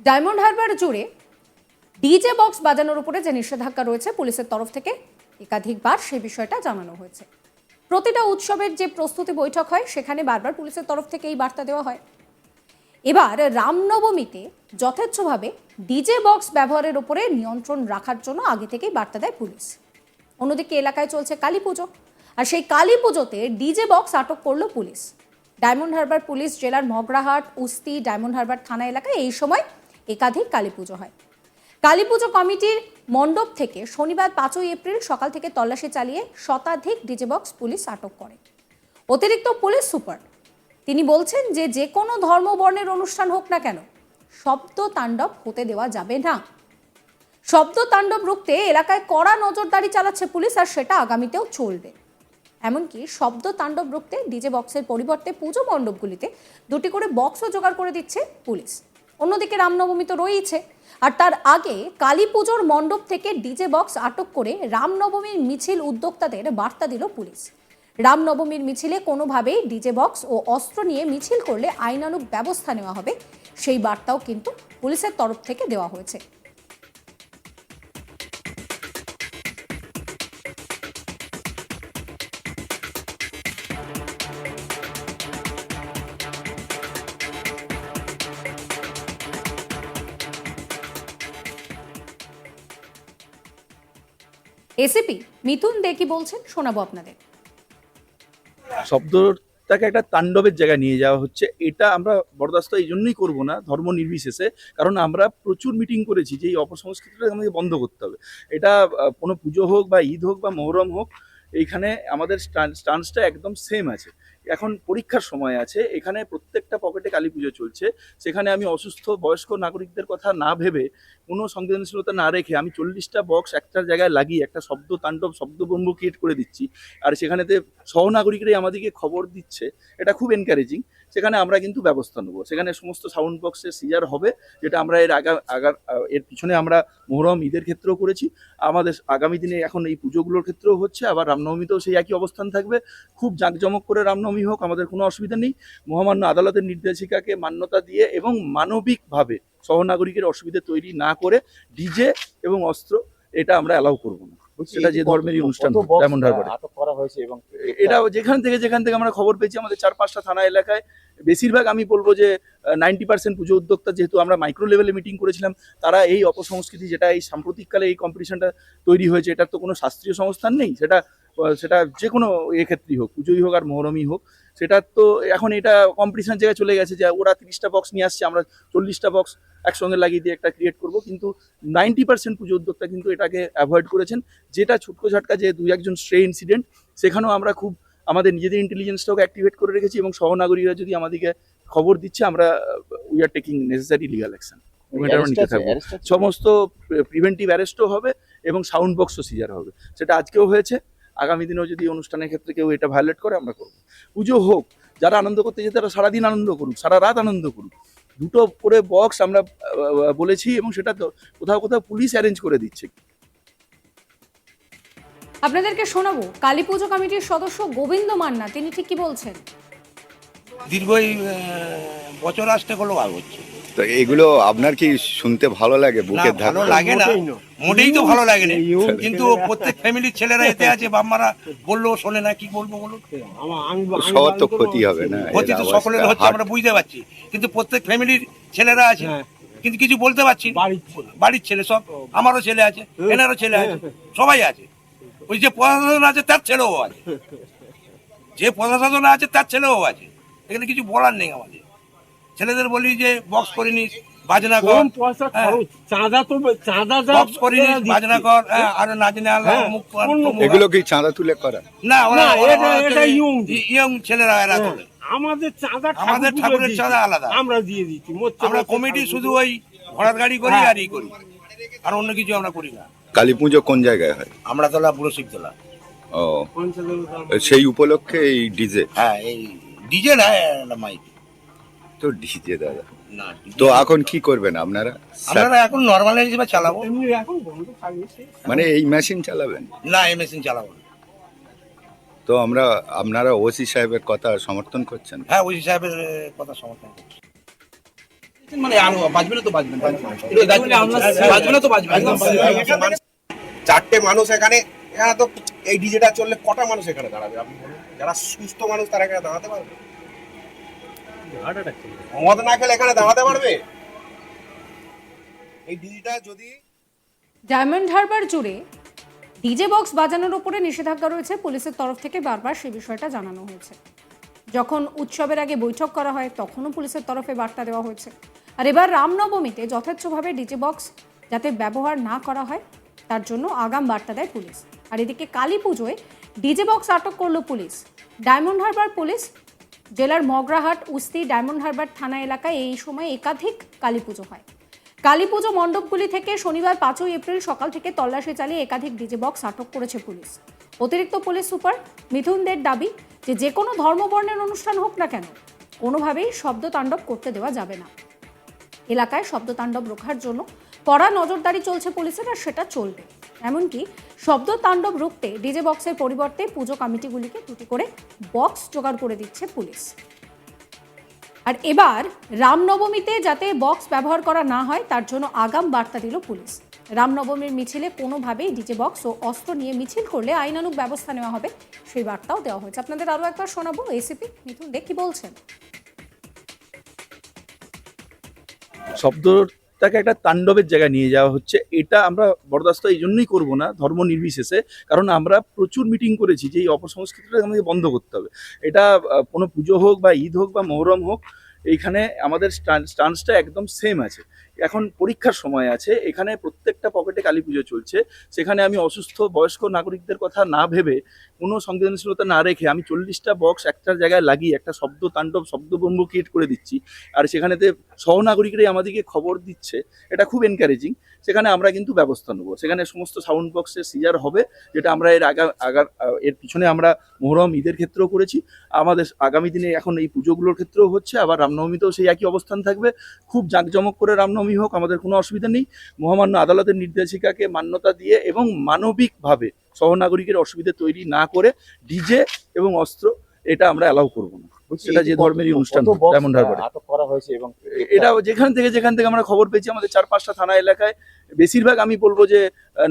Diamond Harbour জুড়ে DJ box বাজানোর উপরে যে নিষেধাজ্ঞা রয়েছে, পুলিশের তরফ থেকে একাধিকবার সেই বিষয়টা জানানো হয়েছে। প্রতিটা উৎসবের যে প্রস্তুতি বৈঠক হয়, সেখানে বারবার পুলিশের তরফ থেকে এই বার্তা দেওয়া হয়। এবার রামনবমীতে যথেচ্ছভাবে ডিজে বক্স ব্যবহারের উপরে নিয়ন্ত্রণ রাখার জন্য আগে থেকেই বার্তা দেয় পুলিশ। অন্যদিকে এলাকায় চলছে কালী পুজো, আর সেই কালী পুজোতে ডিজে বক্স আটক করল পুলিশ। ডায়মন্ড হারবার পুলিশ, জেলার মগরাহাট, উস্তি, ডায়মন্ড হারবার থানা এলাকায় এই সময় একাধিক কালী পুজো হয়। কালী পুজো কমিটির মণ্ডপ থেকে শনিবার পাঁচই এপ্রিল সকাল থেকে তল্লাশি চালিয়ে শতাধিক ডিজে বক্স পুলিশ আটক করে। অতিরিক্ত পুলিশ সুপার, তিনি বলছেন যে যে কোনো ধর্ম বর্ণের অনুষ্ঠান হোক না কেন, শব্দ তাণ্ডব হতে দেওয়া যাবে না। শব্দ তাণ্ডব রুখতে এলাকায় কড়া নজরদারি চালাচ্ছে পুলিশ আর সেটা আগামীতেও চলবে। এমনকি শব্দ তাণ্ডব রুখতে ডিজে বক্সের পরিবর্তে পুজো মণ্ডপগুলিতে দুটি করে বক্সও জোগাড় করে দিচ্ছে পুলিশ। অন্যদিকে রামনবমী তো রয়েছে আর তার আগে কালী পুজোর মণ্ডপ থেকে ডিজে বক্স আটক করে রামনবমীর মিছিল উদ্যোক্তাদের বার্তা দিল পুলিশ। রামনবমীর মিছিলে কোনোভাবেই ডিজে বক্স ও অস্ত্র নিয়ে মিছিল করলে আইনানুক ব্যবস্থা নেওয়া হবে। সেই বার্তাও কিন্তু পুলিশের তরফ থেকে দেওয়া হয়েছে। এসিপি মিথুন দে কি বলছেন শোনাবো আপনাদের। শব্দটাকে একটা তাণ্ডবের জায়গায় নিয়ে যাওয়া হচ্ছে। এটা আমরা বরদাস্ত এই জন্যই করব না ধর্ম নির্বিশেষে, কারণ আমরা প্রচুর মিটিং করেছি যে এই অপসংস্কৃতিটা আমাদের বন্ধ করতে হবে। এটা কোনো পুজো হোক বা ঈদ হোক বা মহরম হোক, এইখানে আমাদের স্টান্সটা একদম সেম আছে। এখন পরীক্ষার সময় আছে, এখানে প্রত্যেকটা পকেটে কালী পুজো চলছে। সেখানে আমি অসুস্থ বয়স্ক নাগরিকদের কথা না ভেবে কোনো সংবেদনশীলতা না রেখে আমি চল্লিশটা বক্স একটার জায়গায় লাগিয়ে একটা শব্দ তাণ্ডব শব্দবম্ব ক্রিয়েট করে দিচ্ছি। আর সেখানেতে সহনাগরিকরাই আমাদেরকে খবর দিচ্ছে। এটা খুব এনকারেজিং সেখানে আমরা কিন্তু ব্যবস্থা নেব। সেখানে সমস্ত সাউন্ড বক্সের সিজার হবে যেটা আমরা এর আগা আগা এর পিছনে আমরা মোহরম ঈদের ক্ষেত্রেও করেছি। আমাদের আগামী দিনে এখন এই পুজোগুলোর ক্ষেত্রেও হচ্ছে আবার রামনবমীতেও সেই একই অবস্থান থাকবে। খুব জাঁকজমক করে রামনবমী হোক আমাদের কোনো অসুবিধা নেই। মহামান্য আদালতের নির্দেশিকাকে মান্যতা দিয়ে এবং মানবিকভাবে সহনাগরিকের অসুবিধা তৈরি না করে ডিজে এবং অস্ত্র এটা আমরা অ্যালাউ করব না। সেটা যে ধর্মেরই অনুষ্ঠান ডায়মন্ড হারবারে। হয়েছে এবং এটা যেখান থেকে যেখান থেকে আমরা খবর পেয়েছি আমাদের চার পাঁচটা থানা এলাকায় বেশিরভাগ আমি বলব যে নাইনটি পার্সেন্ট পুজো উদ্যোক্তা যেহেতু আমরা মাইক্রো লেভেলে মিটিং করেছিলাম, তারা এই অপসংস্কৃতি যেটা এই সাম্প্রতিককালে এই কম্পিটিশনটা তৈরি হয়েছে, এটার তো কোনো শাস্ত্রীয় সংস্থান নেই, সেটা সেটা যে কোনো ক্ষেত্রেই হোক, পুজোই হোক আর মহরমই হোক সেটা তো এখন এটা কম্পিটিশন জায়গায় চলে গেছে যে ওরা তিরিশটা বক্স নিয়ে আসছে, আমরা চল্লিশটা বক্স একসঙ্গে লাগিয়ে দিয়ে একটা ক্রিয়েট করব, কিন্তু নাইনটি পার্সেন্ট পুজো উদ্যোক্তা কিন্তু এটাকে অ্যাভয়েড করেছেন, যেটা ছুটকো ঝাটকা যে দুই একজন স্ট্রে ইনসিডেন্ট সেখানেও আমরা খুব আমাদের নিজেদের ইন্টেলিজেন্সটাকে অ্যাক্টিভেট করে রেখেছি এবং সহনাগরিকরা যদি আমাদেরকে খবর দিচ্ছে আমরা we are taking necessary legal action নিতে থাকব। সমস্ত প্রিভেন্টিভ অ্যারেস্টও হবে এবং সাউন্ড বক্সও সিজার হবে। সেটা আজকেও হয়েছে। আগামী দিনেও যদি অনুষ্ঠানের ক্ষেত্রে কেউ এটা ভায়োলেট করে আমরা করব। পুজো হোক যারা আনন্দ করতে যেতে তারা সারাদিন আনন্দ করুক সারা রাত আনন্দ করুক। দুটো করে বক্স আমরা বলেছি এবং সেটা তো কোথাও কোথাও পুলিশ অ্যারেঞ্জ করে দিচ্ছে। আপনাদেরকে শোনাবো। কালী পুজো কমিটির সদস্য গোবিন্দ মান্না তিনি ঠিক কি বলছেন? দীর্ঘ বছর আসতে হলো আর হচ্ছে তো এগুলো আপনার কি শুনতে ভালো লাগে বুকের ভালো লাগে না। মোটেই তো ভালো লাগে না। কিন্তু প্রত্যেক ফ্যামিলির ছেলেরা এতে আছে বাম্মারা বলল শোনে না কি বলব বলুন সবার তো ক্ষতি হবে না ক্ষতি তো সকলের হচ্ছে আমরা বুঝতে পারছি। কিন্তু প্রত্যেক ফ্যামিলির ছেলেরা আছে কিন্তু কিছু বলতে পারছি। বাড়ির ছেলে। সব আমারও ছেলে আছে এনারও ছেলে আছে সবাই আছে। ওই যে প্রশাসন আছে তার ছেলেও আছে। যে প্রশাসন আছে তার ছেলেও আছে। এখানে কিছু বলার নেই আমাদের। ছেলেদের বলি যে বক্স করে নিস বাজনা কর। হ্যাঁ। চাঁদা তো চাঁদা বক্স করে নিস বাজনা কর হ্যাঁ, আর নাচনে আল্লাহ হ্যাঁ। এগুলো কি চাঁদা তুলে করা? না ওরা এটা- young। ইয়ং। ছেলেরা এরা তোলে। আমাদের চাঁদা আমাদের ঠাকুরের চাঁদা আলাদা। আমরা দিয়ে দিচ্ছি আমরা কমিটি শুধু ওই ঘোড়ার গাড়ি করি। আর ই করি। আর অন্য কিছু আমরা করি না। কালী পুজো কোন জায়গায় হয়? আমরা তোলা বুড়ো শিখ তোলা ও সেই উপলক্ষে এই ডিজে? হ্যাঁ এই ডিজে না এটা মাইক। তো ডিজে দাদা। না তো এখন কি করবেন আপনারা? আমরা এখন নর্মাল হিসেবে চালাবো? এমনি এখন বন্ধ থাকবে মানে এই মেশিন চালাবেন? না এই মেশিন চালাবো না। তো আমরা আপনারা ওসি সাহেবের কথা সমর্থন করছেন? হ্যাঁ ওসি সাহেবের কথা সমর্থন করছি। মানে আরও বাজবে না তো বাজবে না। বাজবে না। তো বাজবে না। চারটে মানুষ এখানে এখানে তো এই ডিজেটা চললে কটা মানুষ এখানে দাঁড়াবে? আপনি বলুন। যারা সুস্থ মানুষ তারা এখানে দাঁড়াতে পারবে? মদ না খেলে এখানে দাঁড়াতে পারবে? এই ডিজিটা যদি ডায়মন্ড হারবার জুড়ে ডিজে বক্স বাজানোর উপরে নিষেধাজ্ঞা রয়েছে পুলিশের তরফ থেকে বারবার সেই বিষয়টা জানানো হয়েছে। যখন উৎসবের আগে বৈঠক করা হয় তখনও পুলিশের তরফে বার্তা দেওয়া হয়েছে। আর এবার রামনবমীতে যথেচ্ছভাবে ডিজে বক্স যাতে ব্যবহার না করা হয় তার জন্য আগাম বার্তা দেয় পুলিশ। আর এদিকে কালী পুজোয় ডিজে বক্স আটক করল পুলিশ। ডায়মন্ড হারবার পুলিশ, জেলার মগরাহাট, উস্তি, ডায়মন্ড হারবার থানা এলাকায় এই সময় একাধিক কালী পুজো হয়। কালী পুজো মণ্ডপগুলি থেকে শনিবার পাঁচই এপ্রিল সকাল থেকে তল্লাশি চালিয়ে একাধিক ডিজে বক্স আটক করেছে পুলিশ। অতিরিক্ত পুলিশ সুপার মিথুন দের দাবি যে যে কোনো ধর্মবর্ণের অনুষ্ঠান হোক না কেন, কোনোভাবেই শব্দ তাণ্ডব করতে দেওয়া যাবে না। এলাকায় শব্দ তাণ্ডব রোখার জন্য কড়া নজরদারি চলছে পুলিশের আর সেটা চলবে। এমনকি শব্দ তাণ্ডব রুখতে ডিজে বক্সের পরিবর্তে পুজো কমিটিগুলিকে দুটি করে বক্স জোগাড় করে দিচ্ছে পুলিশ। আর এবার রামনবমীতে যাতে বক্স ব্যবহার করা না হয়, তার জন্য আগাম বার্তা দিল পুলিশ। রামনবমীর মিছিলে কোনোভাবেই ডিজে বক্স ও অস্ত্র নিয়ে মিছিল করলে আইনানুগ ব্যবস্থা নেওয়া হবে, সেই বার্তাও দেওয়া হয়েছে। আপনাদের আরও একবার শোনাবো এসিপি মিথুন দে কি বলছেন? শব্দটাকে একটা তাণ্ডবের জায়গায় নিয়ে যাওয়া হচ্ছে। এটা আমরা বরদাস্ত এই জন্যই করব না ধর্ম নির্বিশেষে, কারণ আমরা প্রচুর মিটিং করেছি যে এই অপসংস্কৃতিটা আমাদের বন্ধ করতে হবে। এটা কোনো পুজো হোক বা ঈদ হোক বা মহরম হোক, এইখানে আমাদের স্টান্সটা একদম সেম আছে। এখন পরীক্ষার সময় আছে, এখানে প্রত্যেকটা পকেটে কালী পুজো চলছে। সেখানে আমি অসুস্থ বয়স্ক নাগরিকদের কথা না ভেবে, কোনো সংবেদনশীলতা না রেখে আমি চল্লিশটা বক্স একটা জায়গায় লাগিয়ে একটা শব্দ তাণ্ডব শব্দব্রহ্ম ক্রিয়েট করে দিচ্ছি। আর সেখানেতে সহনাগরিকরাই আমাদেরকে খবর দিচ্ছে, এটা খুব এনকারেজিং সেখানে আমরা কিন্তু ব্যবস্থা নেব। সেখানে সমস্ত সাউন্ড বক্সের সিজার হবে, যেটা আমরা এর আগা আগার এর পিছনে আমরা মোহরম, ঈদের ক্ষেত্রেও করেছি। আমাদের আগামী দিনে এখন এই পুজোগুলোর ক্ষেত্রেও হচ্ছে, আবার রামনবমীতেও সেই একই অবস্থান থাকবে। খুব জাঁকজমক করে রামনবমী হোক আমাদের কোনো অসুবিধা নেই। মহামান্য আদালতের নির্দেশিকাকে মান্যতা দিয়ে এবং মানবিকভাবে সহনাগরিকের অসুবিধা তৈরি না করে ডিজে এবং অস্ত্র এটা আমরা অ্যালাউ করব না। সেটা যে ধর্মেরই অনুষ্ঠান ডায়মন্ড করা। হয়েছে এবং এটা যেখান থেকে যেখান থেকে আমরা খবর পেয়েছি আমাদের চার পাঁচটা থানা এলাকায় বেশিরভাগ আমি বলব যে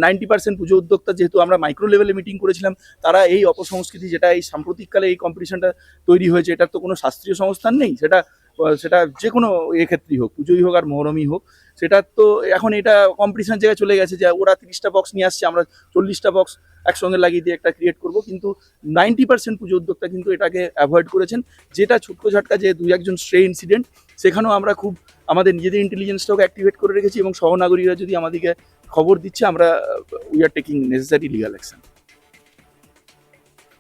নাইনটি পার্সেন্ট পুজো উদ্যোক্তা যেহেতু আমরা মাইক্রো লেভেলে মিটিং করেছিলাম তারা এই অপসংস্কৃতি যেটা এই সাম্প্রতিককালে এই কম্পিটিশনটা তৈরি হয়েছে এটার তো কোনো শাস্ত্রীয় সংস্থান নেই। সেটা সেটা যে কোনো ক্ষেত্রেই হোক, পুজোই হোক আর মহরমই হোক, সেটা তো এখন এটা কম্পিটিশন জায়গায় চলে গেছে যে ওরা তিরিশটা বক্স নিয়ে আসছে, আমরা চল্লিশটা বক্স একসঙ্গে লাগিয়ে দিয়ে একটা ক্রিয়েট করব, কিন্তু নাইনটি পার্সেন্ট পুজো উদ্যোক্তা কিন্তু এটাকে অ্যাভয়েড করেছেন। যেটা ছোট্ট ঝাটকা যে দুই একজন স্ট্রে ইনসিডেন্ট সেখানেও আমরা খুব আমাদের নিজেদের ইন্টেলিজেন্সটাকে অ্যাক্টিভেট করে রেখেছি এবং সহনাগরিকরা যদি আমাদেরকে খবর দিচ্ছে, আমরা we are taking necessary legal action